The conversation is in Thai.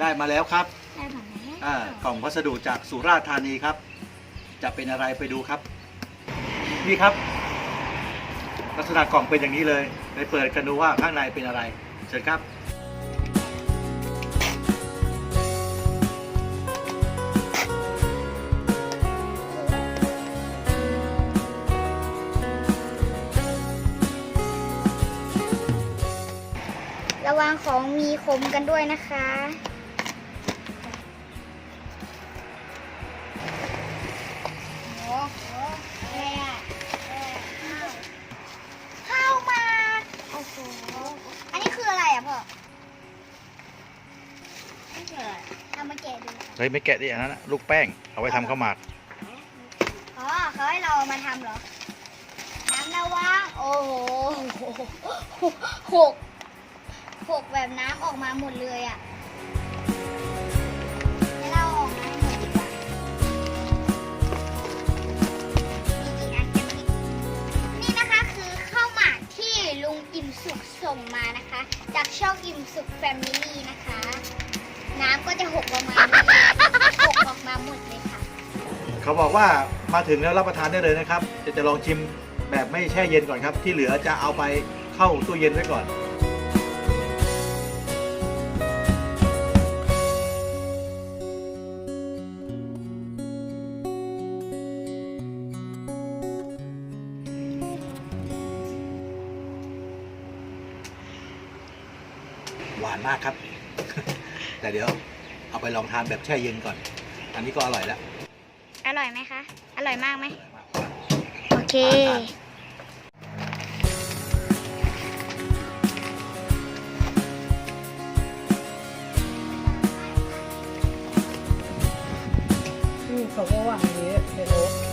ได้มาแล้วครับอ่ากล่องพัสดุจากสุราษฎร์ธานีครับ จะเป็นอะไรไปดูครับ นี่ครับ ลักษณะกล่องเป็นอย่างนี้เลย ไปเปิดกันดูว่าข้างในเป็นอะไร เชิญครับ ระวังของมีคมกันด้วยนะคะโอ้โหอะไรอะข้ามา โอ้โห อันนี้คืออะไรอะพ่อไม่เกิดเอามาแกะดู เฮ้ยไม่แกะดิอันนั้นนะลูกแป้งเอาไว้ทำข้าวหมาก อ๋อเขาให้เราเอามาทำเหรอ น้ำระวังโอ้โหหก หกแบบน้ำออกมาหมดเลยอะให้เราออกมาให้หมดดีกว่ามีกอันกันนี่นี่นะคะคือข้าวหมากที่ลุงอิ่มสุกส่งมานะคะ จากช่องอิ่มสุกแฟมิลี่นะคะ น้ำก็จะหกประมาณนี้หกออกมาหมดเลยค่ะ เขาบอกว่ามาถึงแล้วรับประทานได้เลยนะครับจะจะลองชิมแบบไม่แช่เย็นก่อนครับ ที่เหลือจะเอาไปเข้าตู้เย็นไว้ก่อน วานมากครับ แต่เดี๋ยวเอาไปลองทานแบบแช่เย็นก่อน อันนี้ก็อร่อยแล้ว อร่อยไหมคะ อร่อยมากไหม โอเคนี่เขาก็วางอย่างนี้ในรถ